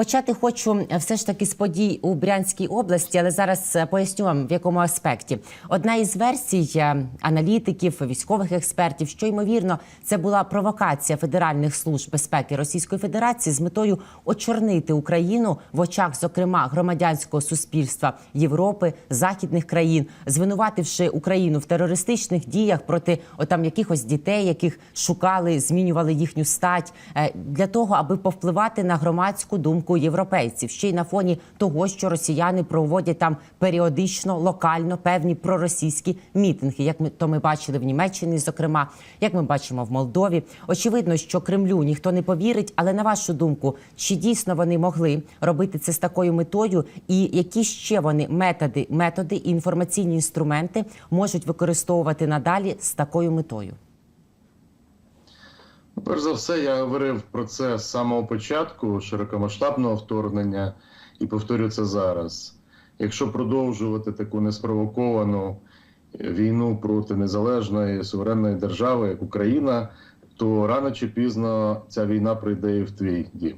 Почати хочу е, все ж таки з подій у Брянській області, але зараз е, поясню вам в якому аспекті. Одна із версій е, аналітиків, військових експертів, що ймовірно це була провокація федеральних служб безпеки Російської Федерації з метою очорнити Україну в очах, зокрема громадянського суспільства Європи, західних країн, звинувативши Україну в терористичних діях проти отам якихось дітей, яких шукали, змінювали їхню стать для того, аби повпливати на громадську думку європейців, ще й на фоні того, що росіяни проводять там періодично локально певні проросійські мітинги, як ми то ми бачили в Німеччині, зокрема, як ми бачимо в Молдові. Очевидно, що Кремлю ніхто не повірить, але на вашу думку, чи дійсно вони могли робити це з такою метою, і які ще вони методи, методи і інформаційні інструменти можуть використовувати надалі з такою метою? Перш за все, я говорив про це з самого початку широкомасштабного вторгнення і повторю це зараз. Якщо продовжувати таку неспровоковану війну проти незалежної суверенної держави, як Україна, то рано чи пізно ця війна прийде і в твій дім.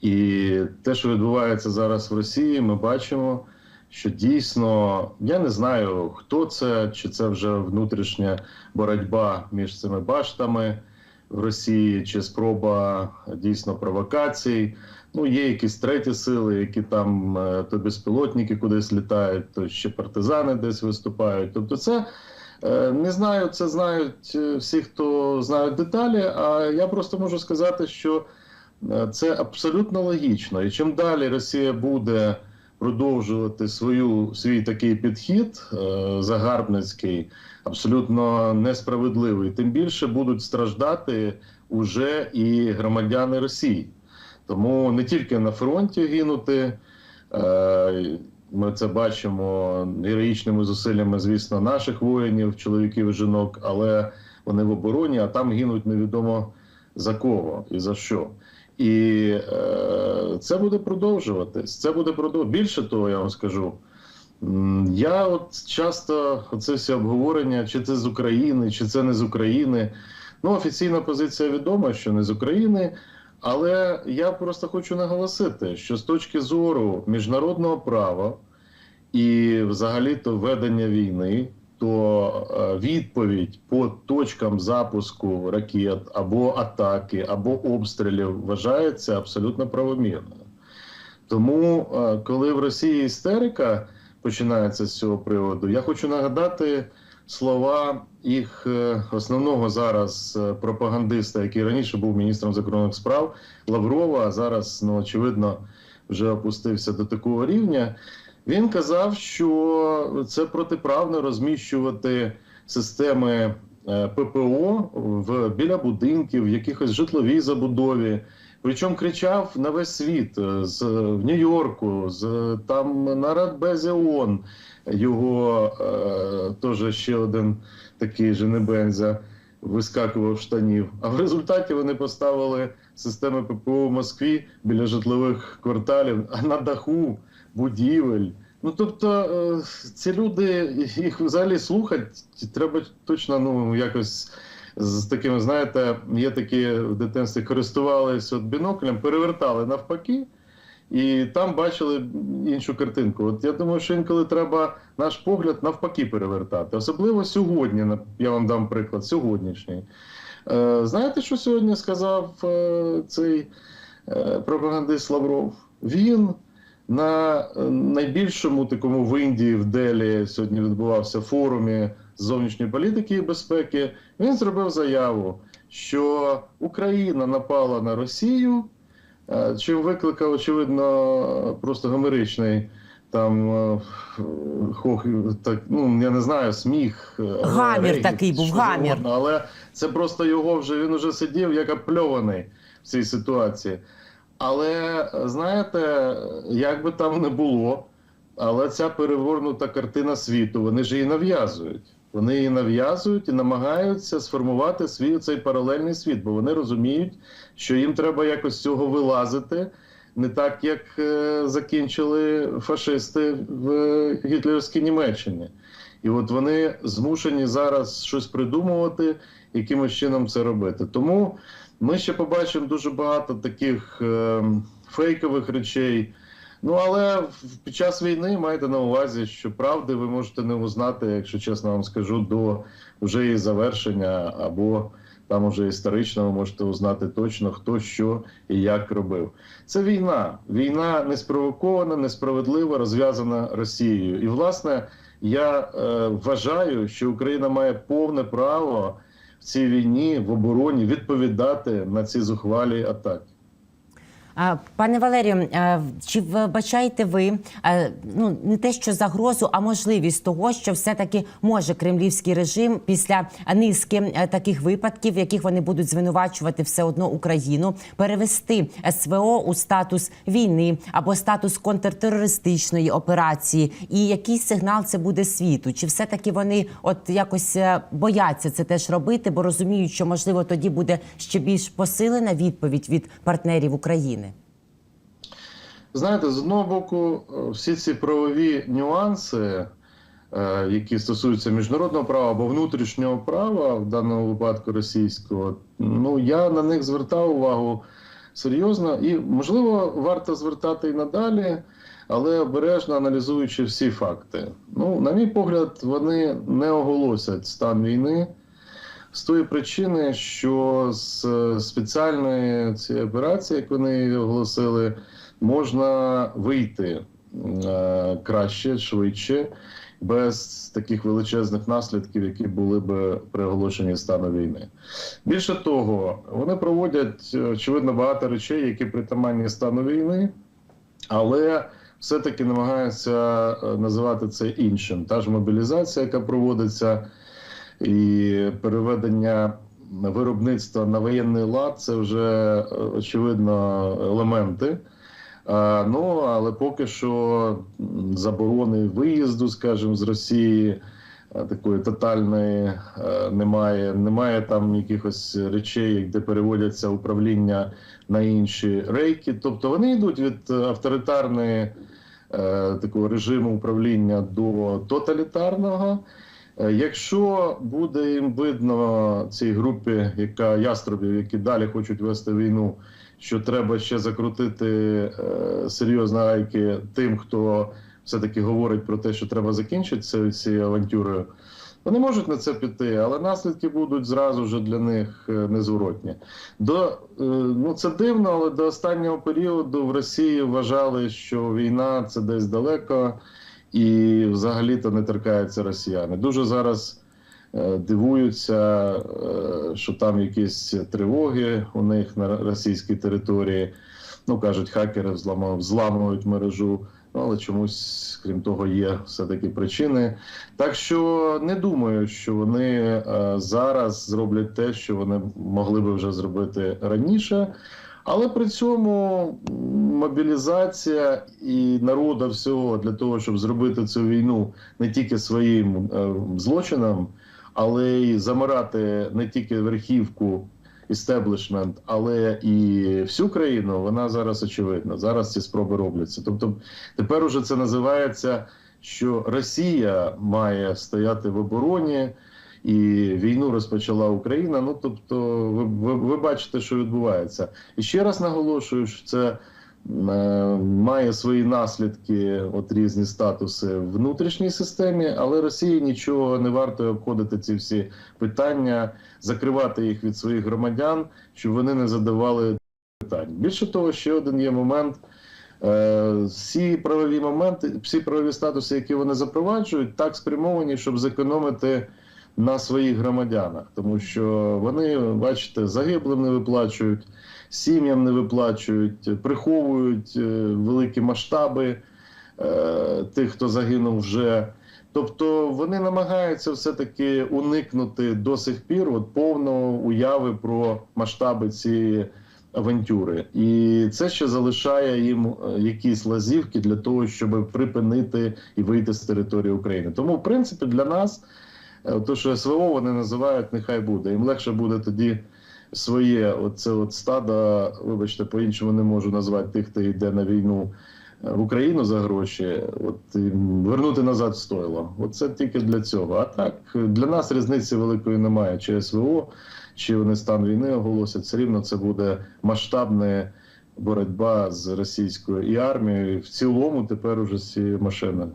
І те, що відбувається зараз в Росії, ми бачимо, що дійсно я не знаю, хто це, чи це вже внутрішня боротьба між цими баштами в Росії, чи спроба дійсно провокацій. Ну, є якісь треті сили, які там е, то безпілотники кудись літають, то ще партизани десь виступають. Тобто, це е, не знаю, це знають е, всі, хто знають деталі. А я просто можу сказати, що це абсолютно логічно. І чим далі Росія буде продовжувати свою свій такий підхід е, загарбницький, абсолютно несправедливий, тим більше будуть страждати уже і громадяни Росії. Тому не тільки на фронті гинути. е, Ми це бачимо героїчними зусиллями, звісно, наших воїнів, чоловіків і жінок, але вони в обороні, а там гинуть невідомо за кого і за що. І е, це буде продовжуватись. Це буде продовжуватись. Більше того, я вам скажу. Я от часто оце всі обговорення, чи це з України, чи це не з України. Ну, офіційна позиція відома, що не з України. Але я просто хочу наголосити, що з точки зору міжнародного права і взагалі-то ведення війни, то е, відповідь по точкам запуску ракет або атаки, або обстрілів вважається абсолютно правомірною. Тому, е, коли в Росії істерика починається з цього приводу, я хочу нагадати слова їх е, основного зараз пропагандиста, який раніше був міністром закордонних справ Лаврова, а зараз, ну очевидно, вже опустився до такого рівня. Він казав, що це протиправно розміщувати системи е, ППО в біля будинків, в якихось житловій забудові. Причому кричав на весь світ е, з в Нью-Йорку, з там на Радбезі ООН його е, теж ще один такий же небензя вискакував штанів. А в результаті вони поставили системи ППО в Москві біля житлових кварталів, а на даху будівель. Ну тобто е, ці люди їх взагалі слухати треба точно ну якось з такими, знаєте, є такі в дитинстві користувалися біноклем, перевертали навпаки. І там бачили іншу картинку. От я думаю, що інколи треба наш погляд навпаки перевертати. Особливо сьогодні, я вам дам приклад, сьогоднішній. Е, знаєте, що сьогодні сказав е, цей е, пропагандист Лавров? Він на найбільшому такому в Індії, в Делі, сьогодні відбувався форумі зовнішньої політики і безпеки. Він зробив заяву, що Україна напала на Росію. Е, Чим викликав, очевидно, просто гомеричний там е, хох, так, ну я не знаю, сміх. е, Гамір регіт, такий був, гамір. завгодно, але це просто його вже він вже сидів як опльований в цій ситуації. Але знаєте, як би там не було, але ця перевернута картина світу, вони ж її нав'язують. Вони її нав'язують і намагаються сформувати свій цей паралельний світ, бо вони розуміють, що їм треба якось цього вилазити, не так як е, закінчили фашисти в е, гітлерівській Німеччині. І от вони змушені зараз щось придумувати, якимось чином це робити. Тому ми ще побачимо дуже багато таких е, фейкових речей. Ну але під час війни маєте на увазі, що правди ви можете не узнати, якщо чесно вам скажу, до вже її завершення, або там уже історично ви можете узнати точно, хто що і як робив. Це війна. Війна неспровокована, несправедлива, розв'язана Росією. І власне я е, вважаю, що Україна має повне право в цій війні в обороні відповідати на ці зухвалі атаки. Пане Валерію, чи вбачаєте ви ну не те, що загрозу, а можливість того, що все-таки може кремлівський режим після низки е, таких випадків, в яких вони будуть звинувачувати все одно Україну, перевести СВО у статус війни або статус контртерористичної операції? І який сигнал це буде світу? Чи все-таки вони от якось е, бояться це теж робити, бо розуміють, що можливо тоді буде ще більш посилена відповідь від партнерів України? Знаєте, з одного боку, е, всі ці правові нюанси, е, які стосуються міжнародного права або внутрішнього права, в даному випадку російського, ну я на них звертав увагу серйозно і, можливо, варто звертати і надалі, але обережно аналізуючи всі факти. Ну, на мій погляд, вони не оголосять стан війни. З тої причини, що з е, спеціальної цієї операції, як вони оголосили, можна вийти е, краще, швидше, без таких величезних наслідків, які були б при оголошенні стану війни. Більше того, вони проводять е, очевидно багато речей, які притаманні стану війни, але все-таки намагаються е, називати це іншим. Та ж мобілізація, яка проводиться, і переведення виробництва на воєнний лад це вже очевидно елементи. А, ну але поки що заборони виїзду, скажімо, з Росії е, такої тотальної е, немає. Немає там якихось речей, де переводяться управління на інші рейки. Тобто вони йдуть від е, авторитарної е, такого режиму управління до тоталітарного. Е, Якщо буде їм видно цій групі, яка яструбів, які далі хочуть вести війну, що треба ще закрутити е, серйозно гайки тим, хто все-таки говорить про те, що треба закінчити це- цією авантюрою, вони можуть на це піти, але наслідки будуть зразу вже для них е, незворотні. До е, ну це дивно, але до останнього періоду в Росії вважали, що війна це десь далеко і взагалі-то не торкаються росіяни. Дуже зараз дивуються, е, що там якісь тривоги у них на російській території. Ну кажуть, хакери взламують мережу. Ну, але чомусь, крім того, є все-таки причини. Так що не думаю, що вони е, зараз зроблять те, що вони могли би вже зробити раніше. Але при цьому мобілізація і народа всього для того, щоб зробити цю війну не тільки своїм е, злочином, але й замирати не тільки верхівку істеблішмент, але і всю країну, вона зараз очевидна. Зараз ці спроби робляться. Тобто тепер уже це називається, що Росія має стояти в обороні. І війну розпочала Україна. Ну тобто, ви, ви, ви бачите, що відбувається. І ще раз наголошую, що це має свої наслідки, от різні статуси в внутрішній системі, але Росії нічого не варто обходити ці всі питання, закривати їх від своїх громадян, щоб вони не задавали питань. Більше того, ще один є момент. Е, Всі правові моменти, всі правові статуси, які вони запроваджують, так спрямовані, щоб зекономити на своїх громадянах, тому що вони, бачите, загиблим не виплачують, сім'ям не виплачують, приховують е, великі масштаби е, тих, хто загинув вже. Тобто вони намагаються все-таки уникнути до сих пір от повного уяви про масштаби цієї авантюри. І це ще залишає їм е, якісь лазівки для того, щоб припинити і вийти з території України. Тому, в принципі, для нас то, що СВО вони називають, нехай буде. Їм легше буде тоді своє оце от стадо, вибачте, по-іншому не можу назвати тих, хто йде на війну е, в Україну за гроші, от вернути назад стоїло. Оце тільки для цього. А так для нас різниці великої немає. Чи СВО, чи вони стан війни оголосять, все рівно це буде масштабне боротьба з російською і армією. В цілому тепер уже з цією машиною.